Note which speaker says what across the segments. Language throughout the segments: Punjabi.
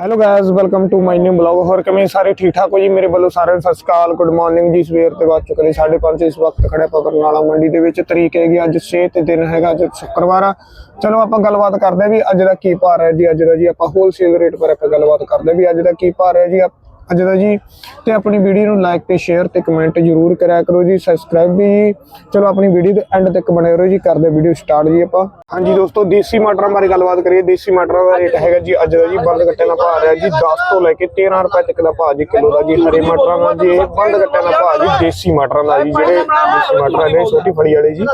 Speaker 1: Hello guys welcome to my new blog ਹੋਰ ਕਿਵੇਂ ਸਾਰੇ ਠੀਕ ਠਾਕ ਹੋ ਜੀ? ਮੇਰੇ ਵੱਲੋਂ ਸਾਰਿਆਂ ਨੂੰ ਸਤਿ ਸ਼੍ਰੀ ਅਕਾਲ। ਗੁੱਡ ਮਾਰਨਿੰਗ ਜੀ, ਸਵੇਰ ਤੇ ਬਾਅਦ ਚੁੱਕਲੇ 5:30 ਇਸ ਵਕਤ ਖੜੇ ਆਪਾਂ ਬਰਨਾਲਾ ਮੰਡੀ ਦੇ ਵਿੱਚ। ਤਰੀਕ ਹੈਗੀ ਅੱਜ 6 ਤੇ ਦਿਨ ਹੈਗਾ ਅੱਜ ਸ਼ੁੱਕਰਵਾਰ ਆ। ਚਲੋ ਆਪਾਂ ਗੱਲਬਾਤ ਕਰਦੇ ਹਾਂ ਵੀ ਅੱਜ ਦਾ ਕੀ ਭਾਅ ਹੈ ਜੀ, ਅੱਜ ਦਾ ਜੀ ਆਪਾਂ ਹੋਲਸੇਲ ਰੇਟ ਪਰ ਆਪਾਂ ਗੱਲਬਾਤ ਕਰਦੇ ਹਾਂ ਵੀ ਅੱਜ ਦਾ ਕੀ ਭਾਅ ਹੈ ਜੀ। ਆਪ- ਅੱਜ ਦਾ ਜੀ ਤੇ ਆਪਣੀ ਵੀਡੀਓ ਨੂੰ ਲਾਈਕ ਤੇ ਸ਼ੇਅਰ ਤੇ ਕਮੈਂਟ ਜਰੂਰ ਕਰਿਆ ਕਰੋ ਜੀ ਸਬਸਕ੍ਰਾਈਬ ਵੀ ਜੀ। ਚਲੋ ਆਪਣੀ ਵੀਡੀਓ ਦੇ ਐਂਡ ਤੱਕ ਬਣੇ ਰਹੋ ਜੀ, ਕਰਦੇ ਵੀਡੀਓ ਸਟਾਰਟ ਜੀ ਆਪਾਂ। ਹਾਂਜੀ ਦੋਸਤੋ, ਦੇਸੀ ਮਟਰਾਂ ਬਾਰੇ ਗੱਲਬਾਤ ਕਰੀਏ। ਦੇਸੀ ਮਟਰਾਂ ਦਾ ਰੇਟ ਹੈਗਾ ਜੀ, ਅੱਜ ਦਾ ਜੀ ਬੰਦ ਗੱਟੇ ਦਾ ਭਾਅ ਰਿਹਾ ਜੀ 10 ਤੋਂ ਲੈ ਕੇ 13 ਰੁਪਏ ਤੱਕ ਦਾ ਭਾਅ ਜੀ, ਕਿਲੋ ਦਾ ਜੀ, ਹਰੇ ਮਟਰਾਂ ਦਾ ਜੀ ਬੰਦ ਗੱਟੇ ਦਾ ਭਾਅ ਜੀ, ਦੇਸੀ ਮਟਰਾਂ ਦਾ ਜੀ, ਜਿਹੜੇ ਦੇਸੀ ਮਟਰ ਹੈਗੇ ਛੋਟੀ ਫੜੀ ਵਾਲੇ ਜੀ।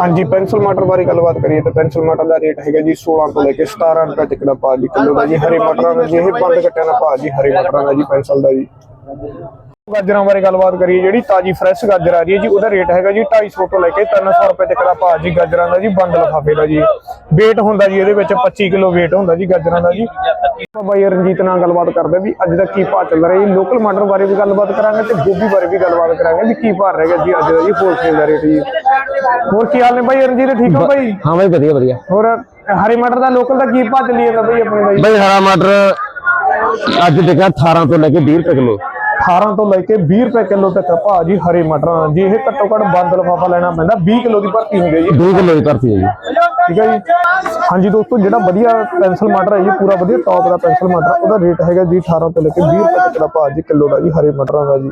Speaker 1: ਹਾਂਜੀ, ਪੈਨਸਲ ਮਟਰ ਬਾਰੇ ਗੱਲਬਾਤ ਕਰੀਏ ਤਾਂ ਪੈਨਸਲ ਮਟਰ ਦਾ ਰੇਟ ਹੈਗਾ ਜੀ 16 ਤੋਂ ਲੈ ਕੇ 17 ਰੁਪਏ ਤੱਕ ਦਾ ਭਾਅ ਜੀ, ਕਿਲੋ ਦਾ ਜੀ, ਹਰੇ ਮਟਰਾਂ ਦਾ ਜੀ, ਇਹ ਬੰਦ ਗੱਟਿਆਂ ਦਾ ਭਾਅ ਜੀ, ਹਰੇ ਮਟਰਾਂ ਦਾ ਜੀ, ਪੈਨਸਲ ਦਾ ਜੀ। ਗਾਜਰਾਂ ਬਾਰੇ ਗੱਲਬਾਤ ਕਰੀਏ ਜਿਹੜੀ ਤਾਜੀ ਫਰੈਸ਼ ਗਾਜਰ ਆ ਰਹੀ ਹੈ ਜੀ ਉਹਦਾ ਰੇਟ ਹੈਗਾ ਜੀ 250 ਤੋਂ ਲੈ ਕੇ 300 ਰੁਪਏ ਤੱਕ ਦਾ ਭਾਅ ਜੀ ਗਾਜਰਾਂ ਦਾ ਜੀ ਬੰਦ ਲਫਾਫੇ ਦਾ ਜੀ। weight ਹੁੰਦਾ ਜੀ ਇਹਦੇ ਵਿੱਚ 25 ਕਿਲੋ weight ਹੁੰਦਾ ਜੀ ਗਾਜਰਾਂ ਦਾ ਜੀ। ਬਾਈ ਰਣਜੀਤ ਨਾਲ ਗੱਲਬਾਤ ਕਰਦੇ ਵੀ ਅੱਜ ਦਾ ਕੀ ਭਾਅ ਚੱਲ ਰਿਹਾ ਜੀ। ਲੋਕਲ ਮਟਰ ਬਾਰੇ ਵੀ ਗੱਲਬਾਤ ਕਰਾਂਗੇ ਤੇ ਗੋਭੀ ਬਾਰੇ ਵੀ ਗੱਲਬਾਤ ਕਰਾਂਗੇ ਵੀ ਕੀ ਭਾਅ ਰਹੇਗਾ ਜੀ ਅੱਜ ਦਾ ਜੀ ਹੋਲਸੇਲ ਦਾ ਰੇਟ ਜੀ। ਹੋਰ ਕੀ ਹਾਲ ਨੇ ਬਾਈ ਰਣਜੀਤ ਠੀਕ ਹੋ ਬਾਈ?
Speaker 2: ਹਾਂ ਬਾਈ ਵਧੀਆ ਵਧੀਆ।
Speaker 1: ਹੋਰ ਹਰੀ ਮਟਰ ਦਾ ਲੋਕਲ ਦਾ ਕੀ ਭਾਅ ਚੱਲੀ ਜਾਂਦਾ ਬਾਈ ਆਪਣੇ ਬਾਈ
Speaker 2: ਬਾਈ ਹਰਾ ਮਟਰ ਅੱਜ ਵਿਕਿਆ 18 ਤੋਂ ਲੈ ਕੇ 20 ਰੁਪਏ ਕਿਲੋ।
Speaker 1: 18 ਤੋਂ ਲੈ ਕੇ 20 ਰੁਪਏ ਕਿਲੋ ਤੱਕ ਭਾਅ ਜੀ ਹਰੇ ਮਟਰਾਂ ਜੀ ਇਹ ਘੱਟੋ ਘੱਟ ਬੰਦ ਲਫਾਫਾ ਲੈਣਾ ਪੈਂਦਾ 20 ਕਿਲੋ ਦੀ ਭਰਤੀ ਹੁੰਦੀ ਹੈ ਜੀ।
Speaker 2: 2 ਕਿਲੋ ਦੀ ਭਰਤੀ ਹੈ ਜੀ।
Speaker 1: ਠੀਕ ਹੈ ਜੀ। ਹਾਂਜੀ ਦੋਸਤੋ ਜਿਹੜਾ ਵਧੀਆ ਪੈਨਸਲ ਮਟਰ ਹੈ ਜੀ ਪੂਰਾ ਵਧੀਆ ਟੌਪ ਦਾ ਪੈਨਸਲ ਮਟਰ ਉਹਦਾ ਰੇਟ ਹੈਗਾ ਜੀ 18 ਤੋਂ ਲੈ ਕੇ 20 ਰੁਪਏ ਤੱਕ ਦਾ ਭਾਅ ਜੀ ਕਿਲੋ ਦਾ ਜੀ ਹਰੇ ਮਟਰਾਂ ਦਾ ਜੀ।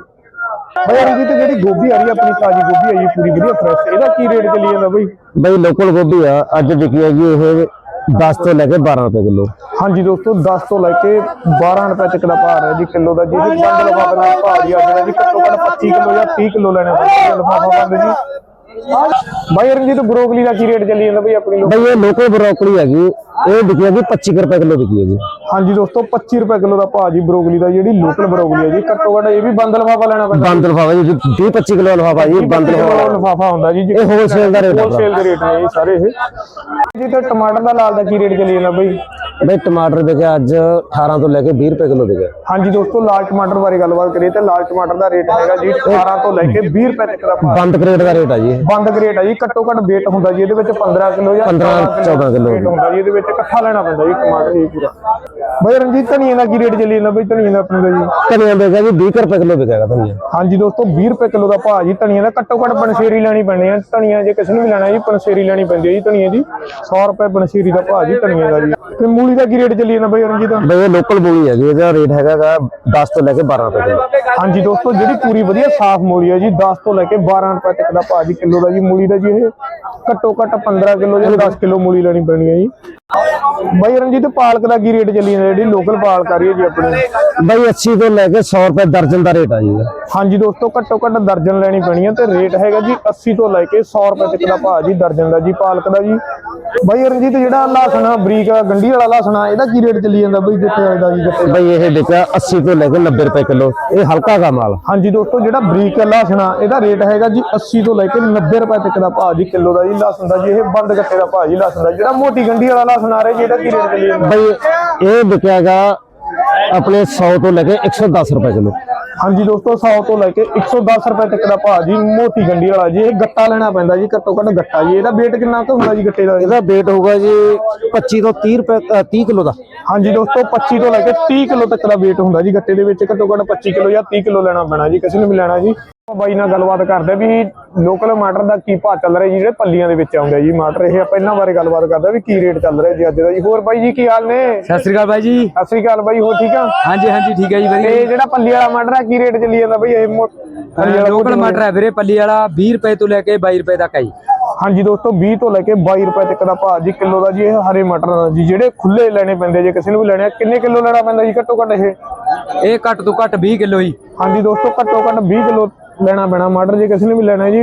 Speaker 1: ਬਈ ਯਾਰ ਜੀ ਤੇ ਜਿਹੜੀ ਗੋਭੀ ਆ ਰਹੀ ਹੈ ਆਪਣੀ ਤਾਜੀ ਗੋਭੀ ਹੈ ਜੀ ਪੂਰੀ ਵਧੀਆ ਫਰੈਸ਼ ਇਹਦਾ ਕੀ ਰੇਟ ਚੱਲੀ ਜਾਂਦਾ ਬਈ?
Speaker 2: ਬਾਈ ਲੋਕਲ ਗੋਭੀ ਆ ਅੱਜ ਵਿਕੀ ਹੈ ਜੀ ਇਹ 10 ਤੋਂ ਲੈ ਕੇ 12 ਰੁਪਏ ਕਿਲੋ।
Speaker 1: ਹਾਂਜੀ ਦੋਸਤੋ 10 ਤੋਂ ਲੈ ਕੇ 12 ਰੁਪਏ ਤੱਕ ਦਾ ਭਾਅ ਹੈ ਜੀ, ਕਿਲੋ ਦਾ ਜੀ। ਇਹ ਬੰਦ ਲਫਾਫੇ ਨਾਲ ਭਾਅ ਜੀ ਅੱਜ ਜੀ, ਘੱਟੋ ਘੱਟ 25 ਕਿਲੋ ਜਾਂ 30 ਕਿਲੋ ਲੈਣਾ ਪੈਂਦਾ ਲਫਾਫਾ ਬੰਦ ਜੀ। ਬਾਈ ਰਣਜੀਤ ਬਰੋਕਲੀ ਦਾ ਕੀ ਰੇਟ ਚੱਲੀ ਜਾਂਦਾ ਬਈ ਆਪਣੀ ਲੋਕ?
Speaker 2: ਇਹ ਲੋਕਲ ਬਰੋਕਲੀ ਹੈਗੀ ਇਹ ਵਿਕੀ ਹੈਗੀ 25 ਰੁਪਏ ਕਿਲੋ ਵਿਕੀ ਹੈ ਜੀ।
Speaker 1: ਹਾਂਜੀ ਦੋਸਤੋ 25 ਰੁਪਏ ਕਿਲੋ ਦਾ ਭਾਅ ਜੀ ਬਰੋਕਲੀ ਦਾ ਜਿਹੜੀ ਲੋਕਲ ਬਰੋਕਲੀ ਹੈ ਜੀ। ਘੱਟੋ ਘੱਟ ਇਹ ਵੀ ਬੰਦ ਲਫਾਫਾ ਲੈਣਾ ਪੈਂਦਾ।
Speaker 2: ਬੰਦ ਲਫਾਫਾ ਜੀ 20 25 ਕਿਲੋ ਲਫਾਫਾ ਜੀ ਬੰਦ ਲਫਾਫਾ।
Speaker 1: ਹੁੰਦਾ ਜੀ।
Speaker 2: ਇਹ wholesale ਦਾ ਆ
Speaker 1: ਹੋਲਸੇਲ ਦੇ ਰੇਟ ਨੇ ਇਹ ਸਾਰੇ। ਇਹ ਜੀ ਤੇ ਟਮਾਟਰ ਦਾ ਲਾਲ ਦਾ ਕੀ ਰੇਟ ਚੱਲੀ ਜਾਂਦਾ ਬਈ?
Speaker 2: ਬਾਈ ਟਮਾਟਰ ਵਿਕਿਆ ਅੱਜ 18 ਤੋਂ ਲੈ ਕੇ 20 ਰੁਪਏ ਕਿਲੋ ਵਿਕਿਆ
Speaker 1: ਹਾਂਜੀ ਦੋਸਤੋ ਲਾਲ ਟਮਾਟਰ ਬਾਰੇ ਗੱਲਬਾਤ ਕਰੀਏ ਤੇ ਲਾਲ ਟਮਾਟਰ ਦਾ ਰੇਟ ਹੈਗਾ ਜੀ 18 ਤੋਂ ਲੈ ਕੇ 20 ਰੁਪਏ ਤੱਕ ਦਾ
Speaker 2: ਬੰਦ ਕਰੇਟ ਦਾ ਰੇਟ ਆ ਜੀ
Speaker 1: ਬੰਦ ਗ੍ਰੇਟ ਹੈ ਜੀ ਘੱਟੋ ਘੱਟ weight ਹੁੰਦਾ ਜੀ ਇਹਦੇ ਵਿੱਚ 15 ਕਿਲੋ ਜਾਂ
Speaker 2: 15 14 ਕਿਲੋ
Speaker 1: ਹੁੰਦਾ ਜੀ ਇਹਦੇ ਵਿੱਚ ਇਕੱਠਾ ਲੈਣਾ ਪੈਂਦਾ ਜੀ ਟਮਾਟਰ ਇਹ ਪੂਰਾ। ਬਈ ਰਣਜੀਤ ਧਨੀਏ ਦਾ ਕੀ ਰੇਟ ਚੱਲੀ ਜਾਂਦਾ ਬਈ? ਧਨੀਏ ਦਾ ਆਪਣੇ ਦਾ ਜੀ।
Speaker 2: ਧਨੀਆ ਵਿਕਿਆ ਜੀ 20 ਰੁਪਏ ਕਿਲੋ ਵਿਕਿਆਗਾ ਧਨੀਆ।
Speaker 1: ਹਾਂਜੀ ਦੋਸਤੋ 20 ਰੁਪਏ ਕਿਲੋ ਦਾ ਭਾਅ ਜੀ ਧਨੀਆ ਦਾ ਘੱਟੋ ਘੱਟ ਪਨਸੇਰੀ ਲੈਣੀ ਪੈਣੀ ਹੈ ਧਨੀਆ ਜੇ ਕਿਸੇ ਨੂੰ ਵੀ ਲੈਣਾ ਜੀ ਪਨਸੇਰੀ ਲੈਣੀ ਪੈਂਦੀ ਹੈ ਜੀ ਧਨੀਏ ਦੀ। 100 ਰੁਪਏ ਪਨਸੇਰੀ ਦਾ ਭਾਅ ਜੀ ਧਨੀਏ ਦਾ ਜੀ। ਤੇ ਮੂਲੀ ਦਾ ਕੀ ਰੇਟ ਚੱਲੀ ਜਾਂਦਾ ਬਈ ਰਣਜੀਤ?
Speaker 2: ਬਾਈ ਇਹ ਲੋਕਲ ਬੋਲੀ ਹੈ ਜੀ ਇਹਦਾ ਰੇਟ ਹੈਗਾਗਾ 10 ਤੋਂ ਲੈ ਕੇ 12 ਰੁਪਏ ਕਿਲੋ।
Speaker 1: ਹਾਂਜੀ ਦੋਸਤੋ ਜਿਹੜੀ ਪੂਰੀ ਵਧੀਆ ਸਾਫ਼ ਮੂਲੀ ਹੈ ਜੀ 10 ਤੋਂ ਲੈ ਕੇ 12 ਰੁਪਏ ਤੱਕ ਦਾ ਭਾਅ ਜੀ ਕਿਲੋ ਦਾ ਜੀ ਮੂਲੀ ਦਾ ਜੀ ਇਹ ਘੱਟੋ ਘੱਟ 15 ਕਿਲੋ ਜਾਂ 10 ਕਿਲੋ ਮੂਲੀ ਲੈਣੀ ਪੈਣੀ ਹੈ ਜੀ। ਬਾਈ ਰਣਜੀਤ ਪਾਲਕ ਦਾ ਕੀ ਰੇਟ ਚੱਲੀ ਜਾਂਦਾ ਜਿਹੜੀ ਲੋਕਲ ਪਾਲਕ ਆ ਰਹੀ ਹੈ ਜੀ ਆਪਣੀ?
Speaker 2: ਬਾਈ 80 ਤੋਂ ਲੈ ਕੇ 100 ਰੁਪਏ ਦਰਜਨ ਦਾ ਰੇਟ ਆ ਜੀ
Speaker 1: ਹਾਂਜੀ ਦੋਸਤੋ ਘੱਟੋ ਘੱਟ ਦਰਜਨ ਲੈਣੀ ਪੈਣੀ ਹੈ ਤੇ ਰੇਟ ਹੈਗਾ ਜੀ 80 ਤੋਂ ਲੈ ਕੇ 100 ਰੁਪਏ ਤੱਕ ਦਾ ਭਾਅ ਜੀ ਦਰਜਨ ਦਾ ਜੀ ਪਾਲਕ ਦਾ ਜੀ। ਬਾਈ ਰਣਜੀਤ ਜਿਹੜਾ ਲਸਣ ਬਰੀਕ ਗੰਢੀ ਵਾਲਾ ਲਸਣ ਇਹਦਾ ਕੀ ਰੇਟ ਚੱਲੀ ਜਾਂਦਾ ਬਈ ਕਿੱਥੇ ਦਾ ਜੀ ਕਿੱਥੇ
Speaker 2: ਬਈ ਇਹ ਵਿਕਿਆ 80 ਤੋਂ ਲੈ ਕੇ 90 ਰੁਪਏ ਕਿਲੋ ਇਹ ਹਲਕਾ ਦਾ ਮਾਲ।
Speaker 1: ਹਾਂਜੀ ਦੋਸਤੋ ਜਿਹੜਾ ਬਰੀਕ ਲਸਣ ਇਹਦਾ ਰੇਟ ਹੈਗਾ ਜੀ 80 ਤੋਂ ਲੈ ਕੇ 90 ਰੁਪਏ ਤੱਕ ਦਾ ਭਾਅ ਜੀ ਕਿਲੋ ਦਾ ਜੀ ਲਸਣ ਦਾ ਜੀ ਇਹ ਬੰਦ ਗੱਟੇ ਦਾ ਭਾਅ ਜੀ ਲਸਣ ਦਾ ਜਿਹੜਾ ਮੋਟੀ ਗੰਢੀ ਵਾਲਾ ਲਸਣ ਆ ਰਿਹਾ ਜੀ ਇਹਦਾ ਕੀ ਰੇਟ ਚੱਲੀ ਜਾਂਦਾ?
Speaker 2: ਬਈ ਇਹ ਵਿਕਿਆਗਾ ਆਪਣੇ 100 ਤੋਂ ਲੈ ਕੇ 110 ਰੁਪਏ ਕਿਲੋ।
Speaker 1: ਹਾਂਜੀ ਦੋਸਤੋ 100 ਤੋਂ ਲੈ ਕੇ 110 ਰੁਪਏ ਤੱਕ ਦਾ ਭਾਅ ਜੀ ਮੋਟੀ ਗੰਢੀ ਵਾਲਾ ਜੀ ਇਹ ਗੱਟਾ ਲੈਣਾ ਪੈਂਦਾ ਜੀ ਘੱਟੋ ਘੱਟ ਗੱਟਾ ਜੀ। ਇਹਦਾ weight ਕਿੰਨਾ ਕੁ ਹੁੰਦਾ ਜੀ ਗੱਟੇ ਦਾ?
Speaker 2: ਇਹਦਾ weight ਹੋਊਗਾ ਜੀ 25 ਤੋਂ 30 ਰੁਪਏ ਅ, 30 ਕਿਲੋ ਦਾ।
Speaker 1: ਹਾਂਜੀ ਦੋਸਤੋ 25 ਤੋਂ ਲੈ ਕੇ 30 ਕਿਲੋ ਤੱਕ ਦਾ weight ਹੁੰਦਾ ਜੀ ਗੱਟੇ ਦੇ ਵਿੱਚ ਘੱਟੋ ਘੱਟ 25 ਕਿਲੋ ਜਾਂ 30 ਕਿਲੋ ਲੈਣਾ ਪੈਣਾ ਜੀ ਕਿਸੇ ਨੂੰ ਵੀ ਲੈਣਾ ਜੀ। ਬਾਈ ਨਾਲ ਗੱਲਬਾਤ ਕਰਦੇ ਵੀ ਲੋਕਲ ਮਟਰ ਦਾ ਕੀ ਭਾਅ ਚੱਲ ਰਿਹਾ ਜੀ ਜਿਹੜੇ ਪੱਲੀਆਂ ਦੇ ਵਿੱਚ ਆਉਂਦੇ ਜੀ ਮਟਰ ਇਹ ਆਪਾਂ ਇਹਨਾਂ ਬਾਰੇ ਗੱਲਬਾਤ ਕਰਦੇ ਵੀ ਕੀ ਰੇਟ ਚੱਲ ਰਿਹਾ ਜੀ ਅੱਜ ਦਾ ਜੀ। ਹੋਰ ਬਾਈ ਜੀ ਕੀ ਹਾਲ ਨੇ?
Speaker 3: ਸਤਿ ਸ੍ਰੀ ਅਕਾਲ ਬਾਈ ਜੀ।
Speaker 1: ਸਤਿ ਸ੍ਰੀ ਅਕਾਲ ਬਾਈ ਹੋਰ ਠੀਕ ਆ?
Speaker 3: ਹਾਂਜੀ ਹਾਂਜੀ ਠੀਕ ਹੈ ਜੀ ਵਧੀਆ
Speaker 1: ਤੇ ਜਿਹੜਾ ਪੱਲੀ ਵਾਲਾ ਮਟਰ ਆ ਕੀ ਰੇਟ ਚੱਲੀ ਜਾਂਦਾ ਬਾਈ ਇਹ
Speaker 3: ਲੋਕਲ ਮਟਰ ਹੈ ਵੀਰੇ ਪੱਲੀ ਵਾਲਾ 20 ਰੁਪਏ ਤੋਂ ਲੈ ਕੇ 22 ਰੁਪਏ ਤੱਕ ਹੈ ਜੀ।
Speaker 1: ਹਾਂਜੀ ਦੋਸਤੋ 20 ਤੋਂ ਲੈ ਕੇ 22 ਰੁਪਏ ਤੱਕ ਦਾ ਭਾਅ ਜੀ ਕਿਲੋ ਦਾ ਜੀ ਇਹ ਹਰੇ ਮਟਰ ਦਾ ਜੀ ਜਿਹੜੇ ਖੁੱਲੇ ਲੈਣੇ ਪੈਂਦੇ ਜੇ ਕਿਸੇ ਨੂੰ ਵੀ ਲੈਣੇ ਆ ਕਿੰਨੇ ਕਿਲੋ ਲੈਣਾ ਪੈਂਦਾ ਜੀ ਘੱਟੋ ਘੱਟ ਇਹ?
Speaker 3: ਇਹ ਘੱਟ ਤੋਂ ਘੱਟ 20 ਕਿਲੋ ਜੀ।
Speaker 1: ਹਾਂਜੀ ਦੋਸਤੋ ਘੱਟੋ ਘੱਟ 20 ਕਿਲੋ ਲੈਣਾ ਪੈਣਾ ਮਟਰ ਜੇ ਕਿਸੇ ਨੇ ਵੀ ਲੈਣਾ ਜੀ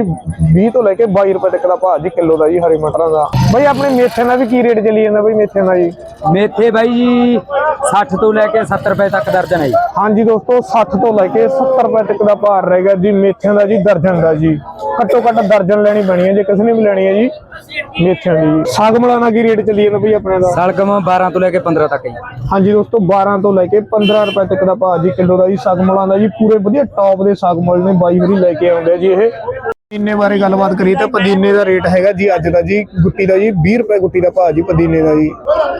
Speaker 1: 20 ਤੋਂ ਲੈ ਕੇ 22 ਰੁਪਏ ਤੱਕ ਦਾ ਭਾਅ ਜੀ ਕਿਲੋ ਦਾ ਜੀ ਹਰੇ ਮਟਰਾਂ ਦਾ। ਬਈ ਆਪਣੇ ਮੇਥੇ ਦਾ ਵੀ ਕੀ ਰੇਟ ਚੱਲੀ ਜਾਂਦਾ ਬਈ ਮੇਥੇ ਦਾ ਜੀ?
Speaker 3: ਮੇਥੇ ਬਾਈ ਜੀ 60 ਤੋਂ ਲੈ ਕੇ 70 ਰੁਪਏ ਤੱਕ ਦਰਜਨ ਹੈ ਜੀ।
Speaker 1: ਹਾਂਜੀ ਦੋਸਤੋ 60 ਤੋਂ ਲੈ ਕੇ 70 ਰੁਪਏ ਤੱਕ ਦਾ ਭਾਅ ਰਹੇਗਾ ਜੀ ਮੇਥਿਆਂ ਦਾ ਜੀ ਦਰਜਨ ਦਾ ਜੀ। ਘੱਟੋ ਘੱਟ ਦਰਜਨ ਲੈਣੀ ਪੈਣੀ ਹੈ ਜੇ ਕਿਸੇ ਨੇ ਵੀ ਲੈਣੀ ਹੈ ਜੀ ਮੇਥਿਆਂ ਦੀ ਜੀ। ਸਾਗ ਮਲਾਣਾ ਕੀ ਰੇਟ ਚੱਲੀ ਜਾਂਦਾ ਬਈ ਆਪਣੇ ਦਾ?
Speaker 3: ਸਲਗਮ 12 ਤੋਂ ਲੈ ਕੇ 15 ਤੱਕ ਹੈ ਜੀ।
Speaker 1: ਹਾਂਜੀ ਦੋਸਤੋ 12 ਤੋਂ ਲੈ ਕੇ 15 ਰੁਪਏ ਤੱਕ ਦਾ ਭਾਅ ਜੀ ਕਿਲੋ ਦਾ ਜੀ ਸਾਗ ਮਲਾਂ ਦਾ ਜੀ ਪੂਰੇ ਵਧੀਆ ਟੌਪ ਦੇ ਸਾਗ ਮਲ ਨੇ ਬਾਈ ਵਾਰੀ ਲੈ ਕੇ ਆਉਂਦੇ ਜੀ ਇਹ। ਪੁਦੀਨੇ ਬਾਰੇ ਗੱਲਬਾਤ ਕਰੀਏ ਤਾਂ ਪੁਦੀਨੇ ਦਾ ਰੇਟ ਹੈਗਾ ਜੀ ਅੱਜ ਦਾ ਜੀ ਗੁੱਟੀ ਦਾ ਜੀ 20 ਰੁਪਏ ਗੁੱਟੀ ਦਾ ਭਾਅ ਜੀ ਪੁਦੀਨੇ ਦਾ ਜੀ।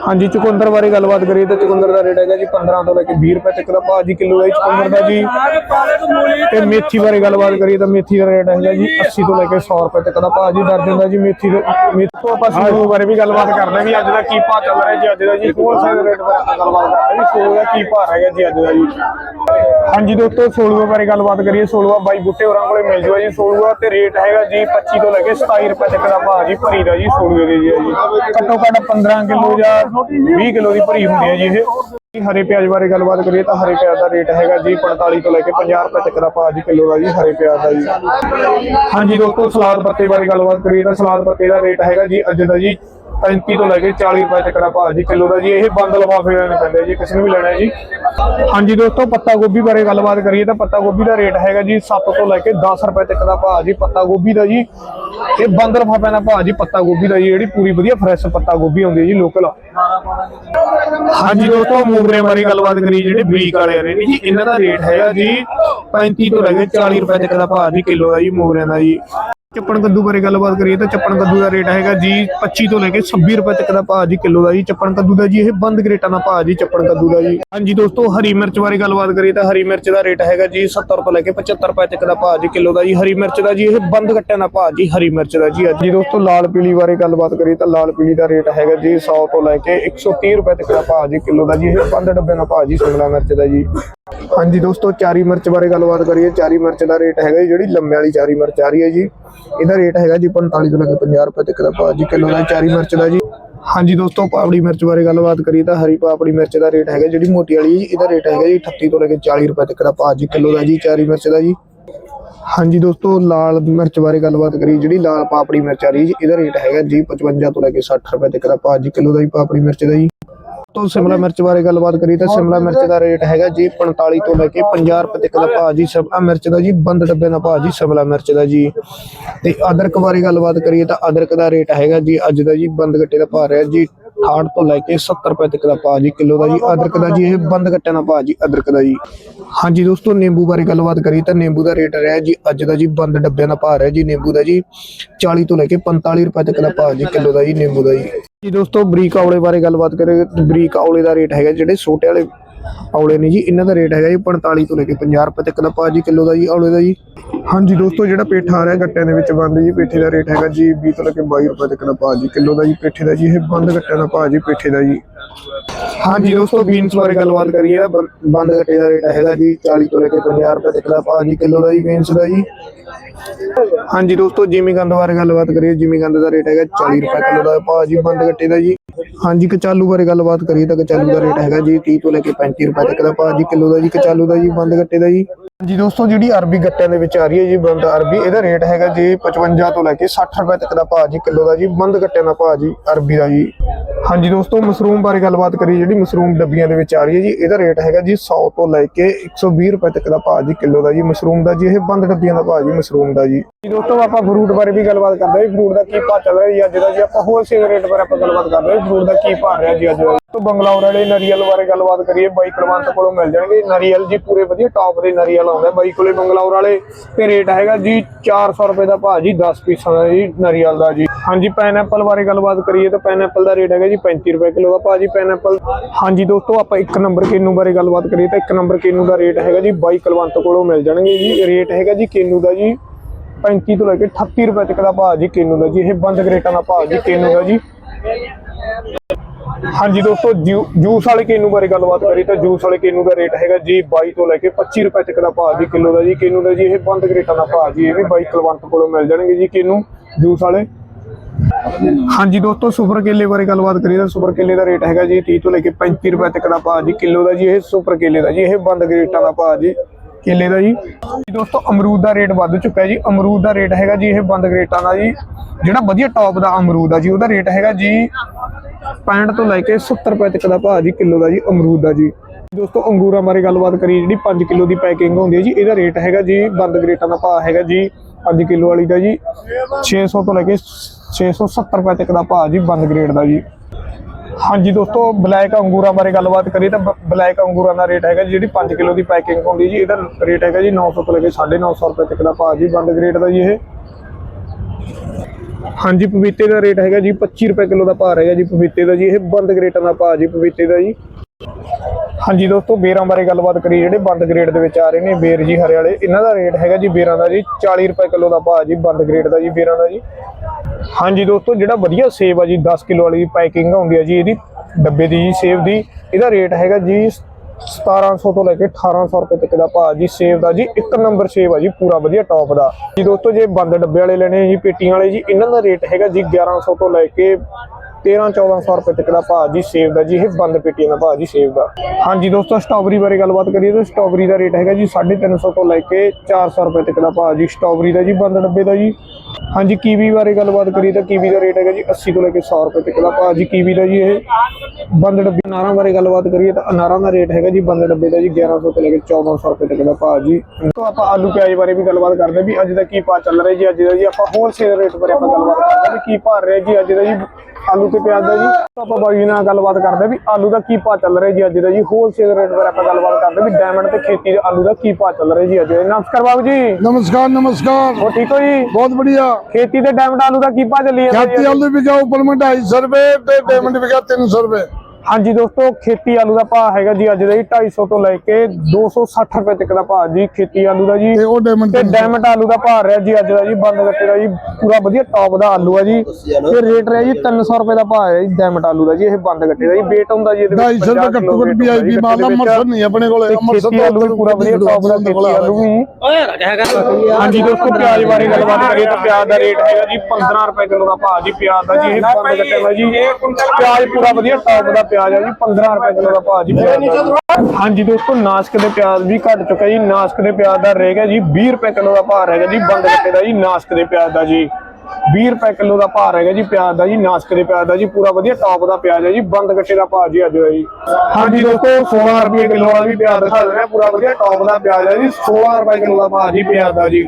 Speaker 1: ਹਾਂਜੀ ਚੁਕੰਦਰ ਬਾਰੇ ਗੱਲਬਾਤ ਕਰੀਏ ਤਾਂ ਚੁਕੰਦਰ ਦਾ ਰੇਟ ਹੈਗਾ ਜੀ 15 ਤੋਂ ਲੈ ਕੇ 20 ਰੁਪਏ ਤੱਕ ਦਾ ਭਾਅ ਜੀ ਕਿਲੋ ਜੀ ਚੁਕੰਦਰ ਦਾ ਜੀ। ਤੇ ਮੇਥੀ ਬਾਰੇ ਗੱਲਬਾਤ ਕਰੀਏ ਤਾਂ ਮੇਥੀ ਦਾ ਰੇਟ ਹੈਗਾ ਜੀ 80 ਤੋਂ ਲੈ ਕੇ 100 ਰੁਪਏ ਤੱਕ ਦਾ ਭਾਅ ਜੀ ਦਰਜਨ ਦਾ ਜੀ ਮੇਥੀ ਦਾ ਮੇਥੀ ਤੋਂ ਆਪਾਂ ਸੋਲੂ ਬਾਰੇ ਵੀ ਗੱਲਬਾਤ ਕਰਦੇ ਹਾਂ ਵੀ ਅੱਜ ਦਾ ਕੀ ਭਾਅ ਚੱਲ ਰਿਹਾ ਜੀ ਅੱਜ ਦਾ ਜੀ ਹੋਲਸੇਲ ਰੇਟ ਬਾਰੇ ਗੱਲਬਾਤ ਕਰਦੇ ਹਾਂ ਸੋਲੂ ਦਾ ਕੀ ਭਾਅ ਹੈਗਾ ਜੀ ਅੱਜ ਦਾ ਜੀ। ਹਾਂਜੀ ਦੋਸਤੋ ਸੋਲੂਆ ਬਾਰੇ ਗੱਲਬਾਤ ਕਰੀਏ ਸੋਲੂਆ ਬਾਈ ਬੁੱਟੇ ਹੋਰਾਂ ਕੋਲੇ ਮਿਲ ਜੂਗਾ ਜੀ ਸੋਲੂਆ ਤੇ ਰੇਟ ਹੈਗਾ ਜੀ 25 ਤੋਂ ਲੈ ਕੇ 27 ਰੁਪਏ ਤੱਕ ਦਾ ਭਾਅ ਜੀ ਭਰੀ ਦਾ ਜੀ ਸੋਲੂਏ ਦੇ ਜੀ ਘੱਟੋ ਘੱਟ 15 ਕਿਲੋ ਜਾਂ 20 ਕਿਲੋ ਦੀ ਭਰੀ ਹੁੰਦੀ ਹੈ ਜੀ ਇਹ। ਹਰੇ ਪਿਆਜ਼ ਬਾਰੇ ਗੱਲਬਾਤ ਕਰੀਏ ਤਾਂ ਹਰੇ ਪਿਆਜ਼ ਦਾ ਰੇਟ ਹੈਗਾ ਜੀ 45 ਤੋਂ ਲੈ ਕੇ 50 ਰੁਪਏ ਤੱਕ ਦਾ ਭਾਅ ਜੀ ਕਿਲੋ ਦਾ ਜੀ, ਹਰੇ ਪਿਆਜ਼ ਦਾ ਜੀ। ਹਾਂਜੀ, ਦੋਸਤੋ ਸਲਾਦ ਪੱਤੇ ਬਾਰੇ ਗੱਲਬਾਤ ਕਰੀਏ ਤਾਂ ਸਲਾਦ ਪੱਤੇ ਦਾ ਰੇਟ ਹੈਗਾ ਜੀ ਅੱਜ ਦਾ ਜੀ 35 ਤੋਂ ਲੈ ਕੇ 40 ਰੁਪਏ ਤੱਕ ਦਾ ਭਾਅ ਜੀ ਕਿਲੋ ਦਾ ਜੀ, ਇਹ ਬੰਦ ਲਫਾਫੇ ਲੈਣੇ ਪੈਂਦੇ ਜੀ, ਕਿਸੇ ਨੂੰ ਵੀ ਲੈਣਾ ਜੀ। ਹਾਂਜੀ ਦੋਸਤੋ, ਪੱਤਾ ਗੋਭੀ ਬਾਰੇ ਗੱਲਬਾਤ ਕਰੀਏ ਤਾਂ ਪੱਤਾ ਗੋਭੀ ਦਾ ਰੇਟ ਹੈਗਾ ਜੀ 7 ਤੋਂ ਲੈ ਕੇ 10 ਰੁਪਏ ਤੱਕ ਦਾ ਭਾਅ ਜੀ ਪੱਤਾ ਗੋਭੀ ਦਾ ਜੀ। ਇਹ ਬੰਦ ਲਫਾਫਿਆਂ ਦਾ ਭਾਅ ਜੀ ਪੱਤਾ ਗੋਭੀ ਦਾ ਜੀ, ਜਿਹੜੀ ਪੂਰੀ ਵਧੀਆ ਫਰੈਸ਼ ਪੱਤਾ ਗੋਭੀ ਆਉਂਦੀ ਹੈ ਜੀ ਲੋਕਲ ਹਾਂਜੀ ਦੋਸਤੋ, ਮੂੰਗਰੇ ਬਾਰੇ ਗੱਲਬਾਤ ਕਰੀਏ, ਜਿਹੜੇ ਬਰੀਕ ਵਾਲੇ ਨੇ ਜੀ, ਇਹਨਾਂ ਦਾ ਰੇਟ ਹੈਗਾ ਜੀ 35 ਤੋਂ ਲੈ ਕੇ 40 ਰੁਪਏ ਤੱਕ ਦਾ ਭਾਅ ਜੀ ਕਿਲੋ ਦਾ ਜੀ ਮੂੰਗਰਿਆਂ ਦਾ ਜੀ। ਚੱਪਣ ਕੱਦੂ ਬਾਰੇ ਗੱਲਬਾਤ ਕਰੀਏ ਤਾਂ ਚੱਪਣ ਕੱਦੂ ਦਾ ਰੇਟ ਹੈਗਾ ਜੀ 25 ਤੋਂ ਲੈ ਕੇ 26 ਰੁਪਏ ਤੱਕ ਦਾ ਭਾਅ ਜੀ ਕਿਲੋ ਦਾ ਜੀ। ਚੱਪਣ ਕੱਦੂ ਦਾ ਜੀ ਇਹ ਬੰਦ ਗਰੇਟਾਂ ਦਾ ਭਾਅ ਜੀ, ਚੱਪਣ ਕੱਦੂ ਦਾ ਜੀ। ਹਾਂਜੀ ਦੋਸਤੋ, ਹਰੀ ਮਿਰਚ ਬਾਰੇ ਗੱਲਬਾਤ ਕਰੀਏ ਤਾਂ ਹਰੀ ਮਿਰਚ ਦਾ ਰੇਟ ਹੈਗਾ ਜੀ 70 ਤੋਂ ਲੈ ਕੇ 75 ਰੁਪਏ ਤੱਕ ਦਾ ਭਾਅ ਜੀ ਕਿਲੋ ਦਾ ਜੀ। ਹਰੀ ਮਿਰਚ ਦਾ ਜੀ ਇਹ ਬੰਦ ਗੱਟਿਆਂ ਦਾ ਭਾਅ ਜੀ, ਹਰੀ ਮਿਰਚ ਦਾ ਜੀ। ਅੱਜ ਜੀ ਦੋਸਤੋ, ਲਾਲ ਪੀਲੀ ਬਾਰੇ ਗੱਲਬਾਤ ਕਰੀਏ ਤਾਂ ਲਾਲ ਪੀਲੀ ਦਾ ਰੇਟ ਹੈਗਾ ਜੀ 100 ਤੋਂ ਲੈ ਕੇ 130 ਰੁਪਏ ਤੱਕ ਦਾ ਭਾਅ ਜੀ ਕਿਲੋ ਦਾ ਜੀ। ਇਹ ਬੰਦ ਡੱਬੇ ਦਾ ਭਾਅ ਜੀ, ਸ਼ਿਮਲਾ ਮਿਰਚ ਦਾ ਜੀ। ਹਾਂਜੀ ਦੋਸਤੋ ਚਾਰੀ ਮਿਰਚ ਬਾਰੇ ਗੱਲਬਾਤ ਕਰੀਏ। ਚਾਰੀ ਮਿਰਚ ਦਾ ਰੇਟ ਹੈਗਾ ਜੀ, ਜਿਹੜੀ ਲੰਮੇ ਵਾਲੀ ਚਾਰੀ ਮਿਰਚ ਆ ਰਹੀ ਹੈ ਜੀ। ਇਹਦਾ ਰੇਟ ਹੈਗਾ ਜੀ 45 ਤੋਂ ਲੈ ਕੇ 50 ਰੁਪਏ ਤੱਕ ਦਾ ਭਾਅ ਜੀ ਕਿਲੋ ਦਾ ਚਾਰੀ ਮਿਰਚ ਦਾ ਜੀ। ਹਾਂਜੀ ਦੋਸਤੋ ਪਾਪੜੀ ਮਿਰਚ ਬਾਰੇ ਗੱਲਬਾਤ ਕਰੀਏ ਤਾਂ ਹਰੀ ਪਾਪੜੀ ਮਿਰਚ ਦਾ ਰੇਟ ਹੈਗਾ ਜਿਹੜੀ ਮੋਟੀ ਵਾਲੀ ਜੀ ਇਹਦਾ ਰੇਟ ਹੈਗਾ ਜੀ 38 ਤੋਂ ਲੈ ਕੇ 40 ਰੁਪਏ ਤੱਕ ਦਾ ਭਾਅ ਜੀ ਕਿਲੋ ਦਾ ਜੀ ਚਾਰੀ ਮਿਰਚ ਦਾ ਜੀ। ਹਾਂਜੀ ਦੋਸਤੋ ਲਾਲ ਮਿਰਚ ਬਾਰੇ ਗੱਲਬਾਤ ਕਰੀਏ ਜਿਹੜੀ ਲਾਲ ਪਾਪੜੀ ਮਿਰਚ ਆ ਰਹੀ ਹੈ ਜੀ ਇਹਦਾ ਰੇਟ ਹੈਗਾ ਜੀ 55 ਤੋਂ ਲੈ ਕੇ 60 ਰੁਪਏ ਤੱਕ ਦਾ ਭਾਅ ਜੀ ਕਿਲੋ ਦਾ ਜੀ ਪਾਪੜੀ ਮਿਰਚ ਦਾ ਜੀ। ਤੋਂ ਸ਼ਿਮਲਾ ਮਿਰਚ ਬਾਰੇ ਗੱਲਬਾਤ ਕਰੀਏ ਤਾਂ ਸ਼ਿਮਲਾ ਮਿਰਚ ਦਾ ਰੇਟ ਹੈਗਾ ਜੀ 45 ਤੋਂ ਲੈ ਕੇ 50 ਰੁਪਏ ਤੱਕ ਦਾ ਭਾਅ ਜੀ, ਸ਼ਿਮਲਾ ਮਿਰਚ ਦਾ ਜੀ, ਬੰਦ ਡੱਬੇ ਦਾ ਭਾਅ ਜੀ, ਸ਼ਿਮਲਾ ਮਿਰਚ ਦਾ ਜੀ। ਤੇ ਅਦਰਕ ਬਾਰੇ ਗੱਲਬਾਤ ਕਰੀਏ ਤਾਂ ਅਦਰਕ ਦਾ ਰੇਟ ਹੈਗਾ ਜੀ, ਅੱਜ ਦਾ ਜੀ ਬੰਦ ਗੱਟੇ ਦਾ ਭਾਅ ਰਿਹਾ ਜੀ 68 ਤੋਂ ਲੈ ਕੇ 70 ਰੁਪਏ ਤੱਕ ਦਾ ਭਾਅ ਜੀ, ਕਿਲੋ ਦਾ ਜੀ, ਅਦਰਕ ਦਾ ਜੀ, ਇਹ ਬੰਦ ਗੱਟਿਆਂ ਦਾ ਭਾਅ ਜੀ, ਅਦਰਕ ਦਾ ਜੀ। ਹਾਂਜੀ ਦੋਸਤੋ, ਨਿੰਬੂ ਬਾਰੇ ਗੱਲਬਾਤ ਕਰੀਏ ਤਾਂ ਨਿੰਬੂ ਦਾ ਰੇਟ ਰਿਹਾ ਜੀ, ਅੱਜ ਦਾ ਜੀ ਬੰਦ ਡੱਬਿਆਂ ਦਾ ਭਾਅ ਰਿਹਾ ਜੀ, ਨਿੰਬੂ ਦਾ ਜੀ 40 ਤੋਂ ਲੈ ਕੇ 45 ਰੁਪਏ ਤੱਕ ਦਾ ਭਾਅ ਜੀ, ਕਿਲੋ ਦਾ ਜੀ, ਨਿੰਬੂ ਦਾ ਜੀ। ਜੀ ਦੋਸਤੋ, ਬਰੀਕ ਔਲੇ ਬਾਰੇ ਗੱਲਬਾਤ ਕਰੀਏ, ਬਰੀਕ ਔਲੇ ਦਾ ਰੇਟ ਹੈਗਾ ਜਿਹੜੇ ਛੋਟੇ ਵਾਲੇ ਔਲੇ ਨੇ ਜੀ, ਇਹਨਾਂ ਦਾ ਰੇਟ ਹੈਗਾ ਜੀ 45 ਤੋਂ ਲੈ ਕੇ 50 ਰੁਪਏ ਤੱਕ ਦਾ ਭਾਅ ਜੀ, ਕਿਲੋ ਦਾ ਜੀ, ਔਲੇ ਦਾ ਜੀ। ਹਾਂਜੀ ਦੋਸਤੋ, ਜਿਹੜਾ ਪੇਠਾ ਆ ਰਿਹਾ ਗੱਟਿਆਂ ਦੇ ਵਿੱਚ ਬੰਦ ਜੀ, ਪੇਠੇ ਦਾ ਰੇਟ ਹੈਗਾ ਜੀ 20 ਤੋਂ ਲੈ ਕੇ 22 ਰੁਪਏ ਤੱਕ ਦਾ ਭਾਅ ਜੀ, ਕਿਲੋ ਦਾ ਜੀ ਪੇਠੇ ਦਾ ਜੀ, ਇਹ ਬੰਦ ਗੱਟਿਆਂ ਦਾ ਭਾਅ ਜੀ, ਪੇਠੇ ਦਾ ਜੀ। ਹਾਂਜੀ ਦੋਸਤੋ, ਬੀਨਸ ਬਾਰੇ ਗੱਲਬਾਤ ਕਰੀਏ ਤਾਂ ਬੰਦ ਗੱਟੇ ਦਾ ਰੇਟ ਹੈਗਾ ਜੀ 40 ਤੋਂ ਲੈ ਕੇ 50 ਰੁਪਏ ਤੱਕ ਦਾ ਭਾਅ ਜੀ, ਕਿਲੋ ਦਾ ਜੀ ਬੀਨਸ ਦਾ ਜੀ। ਹਾਂਜੀ ਦੋਸਤੋ ਜਿਮੀ ਗੰਦ ਬਾਰੇ ਗੱਲਬਾਤ ਕਰੀਏ ਜਿਮੀ ਗੰਦ ਦਾ ਰੇਟ ਹੈਗਾ 40 ਰੁਪਏ ਕਿਲੋ ਦਾ ਭਾਅ ਜੀ, ਬੰਦ ਗੱਟੇ ਦਾ ਜੀ। ਹਾਂਜੀ, ਕਚਾਲੂ ਬਾਰੇ ਗੱਲਬਾਤ ਕਰੀਏ ਤਾਂ ਕਚਾਲੂ ਦਾ ਰੇਟ ਹੈਗਾ ਜੀ 30 ਤੋਂ ਲੈ ਕੇ 35 ਰੁਪਏ ਤੱਕ ਦਾ ਭਾਅ ਜੀ, ਕਿਲੋ ਦਾ ਜੀ, ਕਚਾਲੂ ਦਾ ਜੀ, ਬੰਦ ਗੱਟੇ ਦਾ ਜੀ। ਜੀ ਦੋਸਤੋ, ਜਿਹੜੀ ਅਰਬੀ ਗੱਟਿਆਂ ਦੇ ਵਿੱਚ ਆ ਰਹੀ ਹੈ ਜੀ ਬੰਦ ਅਰਬੀ, ਇਹਦਾ ਰੇਟ ਹੈਗਾ ਜੀ 55 ਤੋਂ ਲੈ ਕੇ 60 ਰੁਪਏ ਤੱਕ ਦਾ ਭਾਅ ਜੀ, ਕਿਲੋ ਦਾ ਜੀ, ਬੰਦ ਗੱਟਿਆਂ ਦਾ ਭਾਅ ਜੀ, ਅਰਬੀ ਦਾ ਜੀ। ਹਾਂਜੀ ਦੋਸਤੋ, ਮਸ਼ਰੂਮ ਬਾਰੇ ਗੱਲਬਾਤ ਕਰੀਏ, ਜਿਹੜੀ ਮਸ਼ਰੂਮ ਡੱਬੀਆਂ ਦੇ ਵਿੱਚ ਆ ਰਹੀ ਹੈ ਜੀ, ਇਹਦਾ ਰੇਟ ਹੈਗਾ ਜੀ 100 ਤੋਂ ਲੈ ਕੇ 120 ਰੁਪਏ ਤੱਕ ਦਾ ਭਾਅ ਜੀ, ਕਿਲੋ ਦਾ ਜੀ, ਮਸ਼ਰੂਮ ਦਾ ਜੀ, ਇਹ ਬੰਦ ਡੱਬੀਆਂ ਦਾ ਭਾਅ ਜੀ, ਮਸ਼ਰੂਮ ਦਾ ਜੀ। ਦੋਸਤੋ, ਆਪਾਂ ਫਰੂਟ ਬਾਰੇ ਵੀ ਗੱਲਬਾਤ ਕਰਦੇ ਹਾਂ ਫਰੂਟ ਦਾ ਕੀ ਭਾਅ ਚੱਲ ਰਿਹਾ ਜੀ ਅੱਜ ਦਾ ਜੀ, ਆਪਾਂ ਹੋਲਸੇਲ ਰੇਟ ਬਾਰੇ ਆਪਾਂ ਗੱਲਬਾਤ ਕਰਦੇ ਹਾਂ ਫਰੂਟ ਦਾ ਕੀ ਭਾਅ ਰਿਹਾ ਜੀ ਅੱਜ ਦਾ ਤੋਂ ਬੰਗਲੌਰ ਵਾਲੇ ਨਰੀਅਲ ਬਾਰੇ ਗੱਲਬਾਤ ਕਰੀਏ, ਬਾਈ ਕੁਲਵੰਤ ਕੋਲੋਂ ਮਿਲ ਜਾਣਗੇ ਨਰੀਅਲ ਜੀ ਪੂਰੇ ਵਧੀਆ ਟੌਪ ਦੇ ਨਰੀਅਲ ਆਉਂਦਾ ਬਾਈ ਕੋਲੇ ਬੰਗਲੌਰ ਵਾਲੇ, ਤੇ ਰੇਟ ਹੈਗਾ ਜੀ 400 ਰੁਪਏ ਦਾ ਭਾਅ ਜੀ 10 ਪੀਸਾਂ ਦਾ ਜੀ, ਨਰੀਅਲ ਦਾ ਜੀ। ਹਾਂਜੀ ਪਾਈਨਐਪਲ ਬਾਰੇ ਗੱਲਬਾਤ ਕਰੀਏ ਤਾਂ ਪਾਈਨਐਪਲ ਦਾ ਰੇਟ ਹੈਗਾ ਜੀ 35 ਰੁਪਏ ਕਿਲੋ ਦਾ ਭਾਅ ਜੀ ਪਾਈਨਐਪਲ ਹਾਂਜੀ ਦੋਸਤੋ, ਆਪਾਂ ਇੱਕ ਨੰਬਰ ਕੇਨੂ ਬਾਰੇ ਗੱਲਬਾਤ ਕਰੀਏ ਤਾਂ ਇੱਕ ਨੰਬਰ ਕੇਨੂ ਦਾ ਰੇਟ ਹੈਗਾ ਜੀ ਬਾਈ ਕਲਵੰਤ ਕੋਲੋਂ ਮਿਲ ਜਾਣਗੇ ਜੀ। ਰੇਟ ਹੈਗਾ ਜੀ ਕੇਨੂ ਦਾ ਜੀ 35 ਤੋਂ ਲੈ ਕੇ 38 ਰੁਪਏ ਤੱਕ ਦਾ ਭਾਅ ਜੀ ਕੇਨੂ ਦਾ ਜੀ। ਇਹ ਬੰਦ ਗਰੇਟਾਂ ਦਾ ਭਾਅ ਜੀ ਕੇਨੂ ਦਾ ਜੀ। ਹਾਂਜੀ ਦੋਸਤੋ ਜੂਸ ਵਾਲੇ ਕੇਨੂ ਬਾਰੇ ਗੱਲਬਾਤ ਕਰੀ ਤਾਂ ਜੂਸ ਵਾਲੇ ਕੇਨੂ ਦਾ ਰੇਟ ਹੈਗਾ ਜੀ 22 ਤੋਂ ਲੈ ਕੇ 25 ਰੁਪਏ ਤੱਕ ਦਾ ਭਾਅ ਜੀ ਕਿਲੋ ਦਾ ਜੀ। ਕੇਨੂ ਦਾ ਜੀ ਇਹ ਬੰਦ ਗਰੇਟਾਂ ਦਾ ਭਾਅ ਜੀ, ਇਹ ਵੀ ਬਾਈ ਕਲਵੰਤ ਕੋਲੋਂ ਮਿਲ ਜਾਣਗੇ ਜੀ ਕਿਨੂੰ, ਜੂਸ ਵਾਲੇ। ਹਾਂਜੀ ਦੋਸਤੋ, ਸੁਪਰ ਕੇਲੇ ਬਾਰੇ ਗੱਲਬਾਤ ਕਰੀਏ ਤਾਂ ਸੁਪਰ ਕੇਲੇ ਦਾ ਰੇਟ ਹੈਗਾ ਜੀ 30 ਤੋਂ ਲੈ ਕੇ 35 ਰੁਪਏ ਤੱਕ ਦਾ ਭਾਅ ਜੀ ਕਿਲੋ ਦਾ ਜੀ। ਇਹ ਸੁਪਰ ਕੇਲੇ ਦਾ ਜੀ, ਇਹ ਬੰਦ ਗਰੇਟਾਂ ਦਾ ਭਾਅ ਜੀ। ਕੇਲੇ ਦਾ ਜੀ। ਦੋਸਤੋ, ਅਮਰੂਦ ਦਾ ਰੇਟ ਵੱਧ ਚੁੱਕਾ ਜੀ। ਅਮਰੂਦ ਦਾ ਰੇਟ ਹੈਗਾ ਜੀ ਇਹ ਬੰਦ ਗਰੇਟਾਂ ਦਾ ਜੀ। ਜਿਹੜਾ ਵਧੀਆ ਟੌਪ ਦਾ ਅਮਰੂਦ ਆ ਜੀ, ਉਹਦਾ ਰੇਟ ਹੈਗਾ ਜੀ 65 ਤੋਂ ਲੈ ਕੇ 70 ਰੁਪਏ ਤੱਕ ਦਾ ਭਾਅ ਜੀ ਕਿਲੋ ਦਾ ਜੀ ਅਮਰੂਦ ਦਾ ਜੀ। ਦੋਸਤੋ, ਅੰਗੂਰਾਂ ਬਾਰੇ ਗੱਲਬਾਤ ਕਰੀਏ, ਜਿਹੜੀ 5 ਕਿਲੋ ਦੀ ਪੈਕਿੰਗ ਹੁੰਦੀ ਹੈ ਜੀ, ਇਹਦਾ ਰੇਟ ਹੈਗਾ ਜੀ ਬੰਦ ਗਰੇਟਾਂ ਦਾ ਭਾਅ ਹੈਗਾ ਜੀ 5 ਕਿਲੋ ਵਾਲੀ ਦਾ ਜੀ। 600 ਤੋਂ ਲੈ ਕੇ 670 ਰੁਪਏ ਤੱਕ ਦਾ ਭਾਅ ਜੀ ਬੰਦ ਗ੍ਰੇਡ ਦਾ ਜੀ। ਹਾਂਜੀ ਦੋਸਤੋ ਬਲੈਕ ਅੰਗੂਰਾਂ ਬਾਰੇ ਗੱਲਬਾਤ ਕਰੀਏ ਤਾਂ ਬਲੈਕ ਅੰਗੂਰਾਂ ਦਾ ਰੇਟ ਹੈਗਾ ਜੀ, ਜਿਹੜੀ 5 ਕਿਲੋ ਦੀ ਪੈਕਿੰਗ ਹੁੰਦੀ ਜੀ, ਇਹਦਾ ਰੇਟ ਹੈਗਾ ਜੀ 900 ਤੋਂ ਲੈ ਕੇ 950 ਰੁਪਏ ਤੱਕ ਦਾ ਭਾਅ ਜੀ ਬੰਦ ਗ੍ਰੇਡ ਦਾ ਜੀ ਇਹ। ਹਾਂਜੀ, ਪਪੀਤੇ ਦਾ ਰੇਟ ਹੈਗਾ ਜੀ 25 ਰੁਪਏ ਕਿਲੋ ਦਾ ਭਾਅ ਹੈਗਾ ਜੀ, ਪਪੀਤੇ ਦਾ ਜੀ, ਇਹ ਬੰਦ ਗ੍ਰੇਟਾਂ ਦਾ ਭਾਅ ਜੀ, ਪਪੀਤੇ ਦਾ ਜੀ। ਹਾਂਜੀ ਦੋਸਤੋ, ਬੇਰਾਂ ਬਾਰੇ ਗੱਲਬਾਤ ਕਰੀ ਜਿਹੜੇ ਬੰਦ ਗ੍ਰੇਡ ਦੇ ਵਿੱਚ ਆ ਰਹੇ ਨੇ ਬੇਰ ਜੀ ਹਰਿਆਲੇ ਵਾਲੇ ਇਹਨਾਂ ਦਾ ਰੇਟ ਹੈਗਾ ਜੀ ਬੇਰਾਂ ਦਾ ਜੀ 40 ਰੁਪਏ ਕਿਲੋ ਦਾ ਭਾਅ ਜੀ, ਬੰਦ ਗ੍ਰੇਡ ਦਾ ਜੀ, ਬੇਰਾਂ ਦਾ ਜੀ। ਹਾਂਜੀ ਦੋਸਤੋ, ਜਿਹੜਾ ਵਧੀਆ ਸੇਬ ਆ ਜੀ 10 ਕਿਲੋ ਵਾਲੀ ਪੈਕਿੰਗ ਹੁੰਦੀ ਆ ਜੀ, ਇਹਦੀ ਡੱਬੇ ਦੀ ਜੀ, ਸੇਬ ਦੀ, ਇਹਦਾ ਰੇਟ ਹੈਗਾ ਜੀ 1700 ਤੋਂ ਲੈ ਕੇ 1800 ਰੁਪਏ ਤੱਕ ਦਾ ਭਾਅ ਜੀ, ਸੇਬ ਦਾ ਜੀ, ਇੱਕ ਨੰਬਰ ਸੇਬ ਆ ਜੀ, ਪੂਰਾ ਵਧੀਆ ਟੌਪ ਦਾ। ਜੀ ਦੋਸਤੋ, ਜੇ ਬੰਦ ਡੱਬੇ ਵਾਲੇ ਲੈਣੇ ਜੀ, ਪੇਟੀਆਂ ਵਾਲੇ ਜੀ, ਇਹਨਾਂ ਦਾ ਰੇਟ ਹੈਗਾ ਜੀ 1100 ਤੋਂ ਲੈ ਕੇ 13 1400 ਰੁਪਏ ਤੱਕ ਦਾ ਭਾਅ ਜੀ ਸੇਬ ਦਾ ਜੀ, ਇਹ ਬੰਦ ਪੇਟੀਆਂ ਦਾ ਭਾਅ ਜੀ ਸੇਬ ਦਾ। ਹਾਂਜੀ ਦੋਸਤੋ, ਸਟ੍ਰਾਬੇਰੀ ਬਾਰੇ ਗੱਲਬਾਤ ਕਰੀਏ ਤਾਂ ਸਟ੍ਰਾਬੇਰੀ ਦਾ ਰੇਟ ਹੈਗਾ ਜੀ 350 ਤੋਂ ਲੈ ਕੇ 400 ਰੁਪਏ ਤੱਕ ਦਾ ਭਾਅ ਜੀ ਸਟ੍ਰਾਬੇਰੀ ਦਾ ਜੀ, ਬੰਦ ਡੱਬੇ ਦਾ ਜੀ। ਹਾਂਜੀ, ਕੀਵੀ ਬਾਰੇ ਗੱਲਬਾਤ ਕਰੀਏ ਤਾਂ ਕੀਵੀ ਦਾ ਰੇਟ ਹੈਗਾ ਜੀ 80 ਤੋਂ ਲੈ ਕੇ 100 ਰੁਪਏ ਤੱਕ ਦਾ ਭਾਅ ਜੀ, ਕੀਵੀ ਦਾ ਜੀ ਇਹ। ਬੰਦ ਡੱਬੇ ਅਨਾਰਾਂ ਬਾਰੇ ਗੱਲਬਾਤ ਕਰੀਏ ਤਾਂ ਅਨਾਰਾਂ ਦਾ ਰੇਟ ਹੈਗਾ ਜੀ ਬੰਦ ਡੱਬੇ ਦਾ ਜੀ 1100 ਤੋਂ ਲੈ ਕੇ 1400 ਰੁਪਏ ਤੱਕ ਦਾ ਭਾਅ ਜੀ। ਤੋਂ ਆਪਾਂ ਆਲੂ ਪਿਆਜ਼ ਬਾਰੇ ਵੀ ਗੱਲਬਾਤ ਕਰਦੇ ਹਾਂ ਵੀ ਅੱਜ ਦਾ ਕੀ ਭਾਅ ਚੱਲ ਰਿਹਾ ਜੀ, ਅੱਜ ਦਾ ਜੀ ਆਪਾਂ ਹੋਲਸੇਲ ਰੇਟ ਬਾਰੇ ਆਪਾਂ ਗੱਲਬਾਤ ਕਰਦੇ ਹਾਂ ਵੀ ਕੀ ਭਾਅ ਰਿਹਾ ਜੀ, ਅੱਜ ਦਾ ਜੀ ਆਲੂ ਤੇ ਪਿਆਜ਼ ਦਾ ਜੀ। ਆਪਾਂ ਬਾਈ ਨਾਲ ਗੱਲਬਾਤ ਕਰਦੇ ਵੀ ਆਲੂ ਦਾ ਕੀ ਭਾਅ ਚੱਲ ਰਿਹਾ ਜੀ ਅੱਜ ਦਾ ਜੀ। ਹੋਲਸੇਲ ਰੇਟ 'ਤੇ ਆਪਾਂ ਗੱਲਬਾਤ ਕਰਦੇ ਵੀ ਡਾਇਮੰਡ ਤੇ ਖੇਤੀ ਦੇ ਆਲੂ ਦਾ ਕੀ ਭਾਅ ਚੱਲ ਰਿਹਾ ਜੀ ਅੱਜ ਨਮਸਕਾਰ ਬਾਬੂ ਜੀ।
Speaker 4: ਨਮਸਕਾਰ ਨਮਸਕਾਰ।
Speaker 1: ਹੋ ਠੀਕ ਹੋ ਜੀ?
Speaker 4: ਬਹੁਤ ਵਧੀਆ।
Speaker 1: ਖੇਤੀ ਤੇ ਡਾਇਮੰਡ ਆਲੂ ਦਾ ਕੀ ਭਾਅ ਚੱਲੀ ਜਾਂਦਾ
Speaker 4: ਖੇਤੀ ਆਲੂ ਵਿਕਿਆ ਉੱਪਰ 250 ਰੁਪਏ ਤੇ ਡਾਇਮੰਡ ਵਿਕਿਆ 300 ਰੁਪਏ।
Speaker 1: ਹਾਂਜੀ ਦੋਸਤੋ ਖੇਤੀ ਆਲੂ ਦਾ ਭਾਅ ਹੈਗਾ ਜੀ ਅੱਜ ਦਾ ਜੀ 250 ਤੋਂ ਲੈ ਕੇ 260 ਰੁਪਏ ਤੱਕ ਦਾ ਭਾਅ ਜੀ ਖੇਤੀ ਆਲੂ ਦਾ ਜੀ। ਤੇ ਡਾਇਮੰਡ ਆਲੂ ਦਾ ਭਾਅ ਰਿਹਾ ਜੀ ਅੱਜ ਦਾ ਜੀ ਬੰਦ ਗੱਟੇ ਦਾ ਜੀ ਪੂਰਾ ਵਧੀਆ ਟੌਪ ਦਾ ਆਲੂ ਆ ਜੀ। ਤੇ ਰੇਟ ਰਿਹਾ ਜੀ 300 ਰੁਪਏ ਦਾ ਭਾਅ ਹੈ ਜੀ ਡਾਇਮੰਡ ਆਲੂ ਦਾ ਜੀ ਇਹ ਬੰਦ ਗੱਟੇ ਦਾ ਜੀ weight ਹੁੰਦਾ ਜੀ ਇਹਦੇ
Speaker 4: ਵਿੱਚ 250 ਦਾ ਘੱਟੋ ਘੱਟ ਵੀਆਈਪੀ ਮਾਲ ਦਾ ਮਰਸਰ ਨਹੀਂ ਆਪਣੇ
Speaker 1: ਕੋਲ ਖੇਤੀ ਆਲੂ ਪੂਰਾ ਵਧੀਆ ਟੌਪ ਦਾ ਆਲੂ ਵੀ। ਓਏ ਰਾਜਾ ਹੈਗਾ ਹਾਂਜੀ ਦੋਸਤੋ ਪਿਆਜ਼ ਬਾਰੇ ਗੱਲਬਾਤ ਕਰੀਏ ਤਾਂ ਪਿਆਜ਼ ਦਾ ਰੇਟ ਹੈਗਾ ਜੀ 15 ਰੁਪਏ ਕਿਲੋ ਦਾ ਭਾਅ ਜੀ ਪਿਆਜ਼ ਦਾ ਜੀ ਇਹ ਬੰਦ ਗੱਟੇ ਦਾ ਜੀ। ਪਿਆਜ਼ ਪੂਰਾ ਵਧੀਆ ਟੌਪ ਦਾ ਪਿਆਜ਼ ਹੈ ਜੀ 15 ਰੁਪਏ ਕਿਲੋ ਦਾ ਭਾਅ ਜੀ ਪਿਆਜ਼ ਹਾਂਜੀ ਦੋਸਤੋ, ਨਾਸਕ ਦੇ ਪਿਆਜ਼ ਵੀ ਘਟ ਚੁੱਕਾ ਜੀ। ਨਾਸਕ ਦੇ ਪਿਆਜ਼ ਦਾ ਰਹੇਗਾ ਜੀ 20 ਰੁਪਏ ਕਿਲੋ ਦਾ ਭਾਅ ਰਹੇਗਾ ਜੀ, ਬੰਦ ਗੱਟੇ ਦਾ ਜੀ, ਨਾਸਕ ਦੇ ਪਿਆਜ਼ ਦਾ ਜੀ। 20 ਰੁਪਏ ਕਿਲੋ ਦਾ ਭਾਅ ਹੈਗਾ ਜੀ, ਪਿਆਜ਼ ਦਾ ਜੀ, ਨਾਸਕ ਦੇ ਪਿਆਜ਼ ਦਾ ਜੀ। ਪੂਰਾ ਵਧੀਆ ਟੌਪ ਦਾ ਪਿਆਜ਼ ਹੈ ਜੀ, ਬੰਦ ਗੱਟੇ ਦਾ ਭਾਅ ਜੀ ਅੱਜ ਹੈ ਜੀ। ਹਾਂਜੀ ਦੋਸਤੋ 16 ਰੁਪਏ ਕਿਲੋ ਵਾਲਾ ਵੀ ਪਿਆਜ਼ ਦਿਖਾ ਦਿੰਦੇ ਪੂਰਾ ਵਧੀਆ ਟੌਪ ਦਾ ਪਿਆਜ਼ ਹੈ ਜੀ 16 ਰੁਪਏ ਕਿਲੋ ਦਾ ਭਾਅ ਜੀ ਪਿਆਜ਼ ਦਾ ਜੀ।